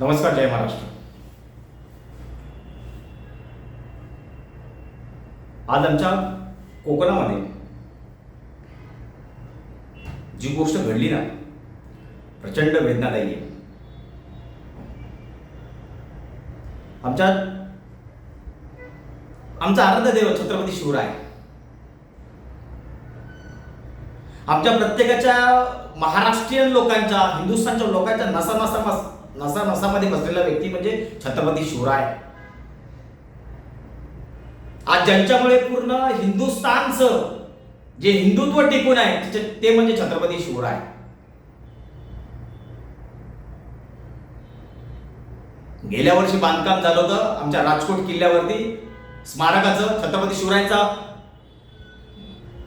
नमस्कार जय महाराष्ट्र. आज आमच्या कोकणामध्ये जी गोष्ट घडली ना प्रचंड वेदनादायी आहे. आमच्या आमचा आराध्य देव छत्रपती शिवराय. आमच्या प्रत्येकाच्या महाराष्ट्रीयन लोकांच्या हिंदुस्थानच्या लोकांच्या नसा नसा नसा नसामध्ये बसलेला व्यक्ती म्हणजे छत्रपती शिवराय. आज ज्यांच्यामुळे पूर्ण हिंदुस्थानचं जे हिंदुत्व टिकून आहे ते म्हणजे छत्रपती शिवराय. गेल्या वर्षी बांधकाम झालं होतं आमच्या राजकोट किल्ल्यावरती. स्मारकाचं छत्रपती शिवरायांचा.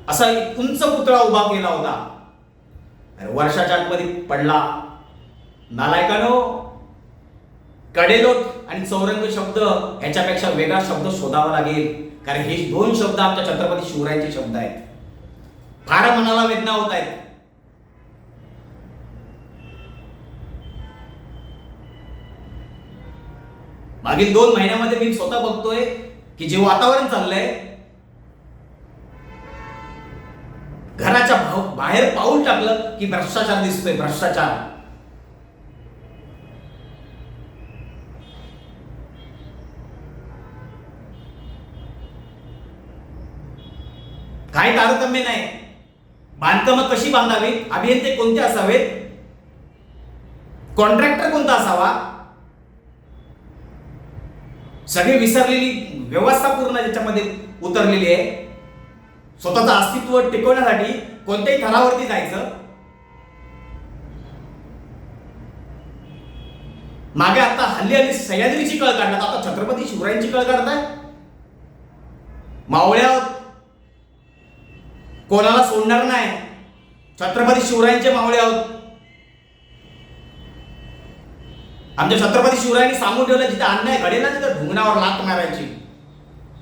असा एक उंच पुतळा उभा केला होता. अरे वर्षाच्या आतमध्ये पडला. नालायकानो कडेलोट आणि चौरंग शब्द ह्याच्यापेक्षा वेगळा शब्द शोधावा लागेल. कारण हे दोन शब्द आमच्या छत्रपती शिवरायांचे शब्द आहेत. फार मनाला वेदना होत आहेत. मागील दोन महिन्यामध्ये मी स्वतः बघतोय की जे वातावरण चाललंय घराच्या भाव- बाहेर पाऊल टाकलं की भ्रष्टाचार दिसतोय भ्रष्टाचार. काही तारतम्य नाही. बांधकामं कशी बांधावी? अभियंते कोणते असावेत? कॉन्ट्रॅक्टर कोणता असावा? सगळी विसरलेली व्यवस्था पूर्ण त्याच्यामध्ये उतरलेली आहे. स्वतःचं अस्तित्व टिकवण्यासाठी कोणत्याही थरावरती जायचं? मागे आता हल्ली हल्ली सह्याद्रीची कळ काढतात आता छत्रपती शिवरायांची कळ काढताय? मावळ्या कोणाला सोडणार नाही? छत्रपती शिवरायांचे मावळे आहोत. आमच्या छत्रपती शिवरायांनी सांगून ठेवलं जिथे अन्याय घडेल ना तिथं ढुंगणावर लात मारायची.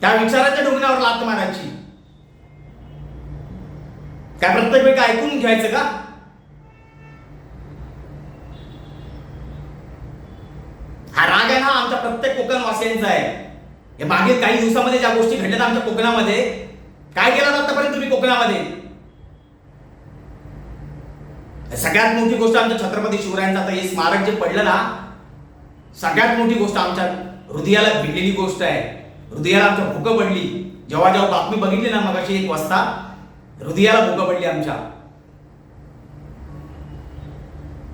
त्या विचाराच्या ढुंगणावर लात मारायची. काय प्रत्येक वेळी ऐकून घ्यायचं का? हा राग आहे ना आमच्या प्रत्येक कोकणवासियांचा आहे. हे मागील काही दिवसामध्ये ज्या गोष्टी घडल्यात आमच्या कोकणामध्ये काय केलं आतापर्यंत तुम्ही कोकणामध्ये? सगळ्यात मोठी गोष्ट आमच्या छत्रपती शिवरायांचं आता हे स्मारक जे पडलं ना सगळ्यात मोठी गोष्ट आमच्या हृदयाला भिडलेली गोष्ट आहे. हृदयाला आमच्या भूक पडली. जेव्हा जेव्हा बातमी बघितली ना मगाशी एक वाजता हृदयाला भूक पडली आमच्या.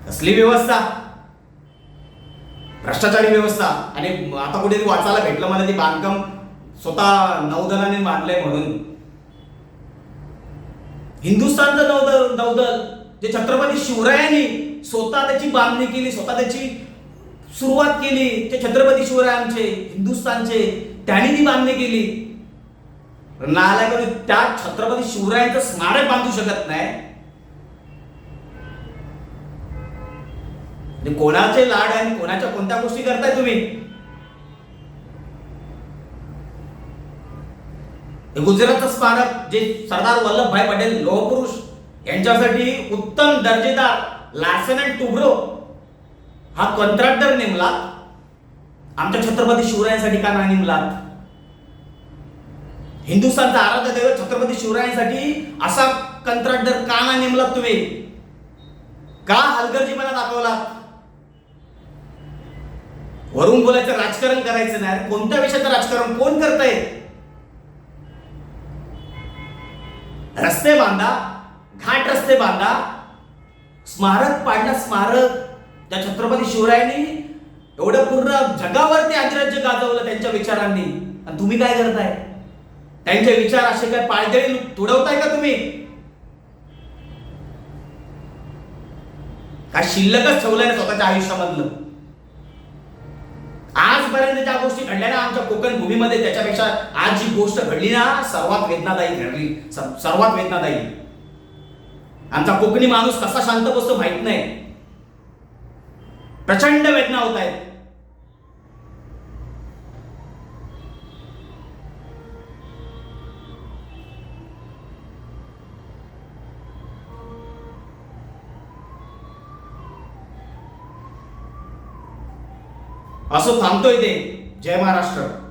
कसली व्यवस्था? भ्रष्टाचारी व्यवस्था. आणि आता कुठेतरी वाचायला भेटलं मला ते बांधकाम स्वतः नौदलाने बांधलंय म्हणून. हिंदुस्थानचं नौदल नौदल जे छत्रपती शिवरायांनी स्वतः त्याची बांधणी केली स्वतः त्याची सुरुवात केली ते छत्रपती शिवरायांचे हिंदुस्थानचे त्यांनी ती बांधणी केली. नालायकाने त्या छत्रपती शिवरायांचं स्मारक बांधू शकत नाही. म्हणजे कोणाचे लाड आणि कोणाच्या कोणत्या गोष्टी करताय तुम्ही? गुजरातचं स्मारक जे सरदार वल्लभभाई पटेल लोहपुरुष यांच्यासाठी उत्तम दर्जेदार लार्सन अँड टुब्रो हा कंत्राटदार नेमला आमच्या छत्रपती शिवरायांसाठी का नाही नेमलात? हिंदुस्थानचा आराध्य देव छत्रपती शिवरायांसाठी असा कंत्राटदार का नाही नेमला तुम्ही? का हलगर्जीपणा दाखवला? वरून बोलायचं राजकारण करायचं नाही. अरे कोणत्या विषयाचं राजकारण? कोण करतय? रस्ते बांधा घाट रस्ते बांधा स्मारक पाडणं स्मारक. त्या छत्रपती शिवरायांनी एवढं पूर्ण जगावरती अधिराज्य गाजवलं त्यांच्या विचारांनी. आणि तुम्ही काय करताय? त्यांचे विचार असे काय पायदळी तुडवताय का तुम्ही? काय शिल्लकच ठेवलंय ना स्वतःच्या आयुष्यामधलं? आजपर्यंत ज्या गोष्टी घडल्या ना आमच्या कोकण भूमीमध्ये त्याच्यापेक्षा आज जी गोष्ट घडली ना सर्वात वेदनादायी घडली. सर्वात वेदनादायी. आमचा कोकणी माणूस कसा शांत बसतो माहीत नाही. प्रचंड वेदना होत आहेत. असं थांबतोय ते. जय महाराष्ट्र.